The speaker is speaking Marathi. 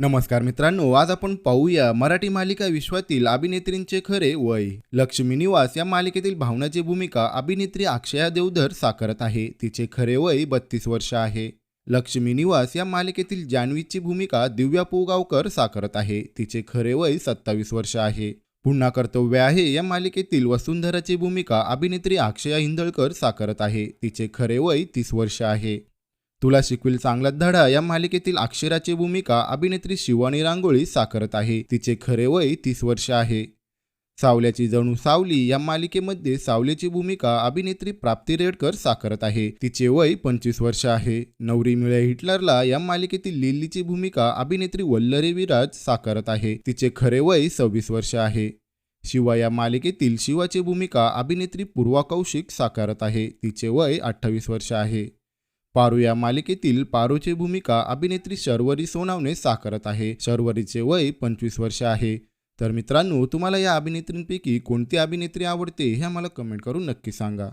नमस्कार मित्रांनो आज आपण पाहूया मराठी मालिका विश्वातील अभिनेत्रींचे खरे वय. लक्ष्मी निवास या मालिकेतील भावनाची भूमिका अभिनेत्री अक्षया देवधर साकारत आहे. तिचे खरे वय बत्तीस वर्ष आहे. लक्ष्मी निवास या मालिकेतील जान्हवीची भूमिका दिव्या पोगावकर साकारत आहे. तिचे खरे वय सत्तावीस वर्ष आहे. पुन्हा कर्तव्य आहे या मालिकेतील वसुंधराची भूमिका अभिनेत्री अक्षया हिंदळकर साकारत आहे. तिचे खरे वय तीस वर्ष आहे. तुला शिकविल चांगला धडा या मालिकेतील अक्षराची भूमिका अभिनेत्री शिवानी रांगोळी साकारत आहे. तिचे खरे वय तीस वर्ष आहे. सावल्याची जणू सावली या मालिकेमध्ये सावलीची भूमिका अभिनेत्री प्राप्ती रेडकर साकारत आहे. तिचे वय पंचवीस वर्ष आहे. नवरी मिळे हिटलरला या मालिकेतील लिलीची भूमिका अभिनेत्री वल्लरी विराज साकारत आहे. तिचे खरे वय सव्वीस वर्ष आहे. शिवा या मालिकेतील शिवाची भूमिका अभिनेत्री पूर्वा कौशिक साकारत आहे. तिचे वय अठ्ठावीस वर्ष आहे. पारू या मालिकेतील पारूची भूमिका अभिनेत्री शर्वरी सोनावणे साकारत आहे. शर्वरीचे वय पंचवीस वर्ष आहे. तर मित्रांनो तुम्हाला या अभिनेत्रींपैकी कोणती अभिनेत्री आवडते हे आम्हाला कमेंट करून नक्की सांगा.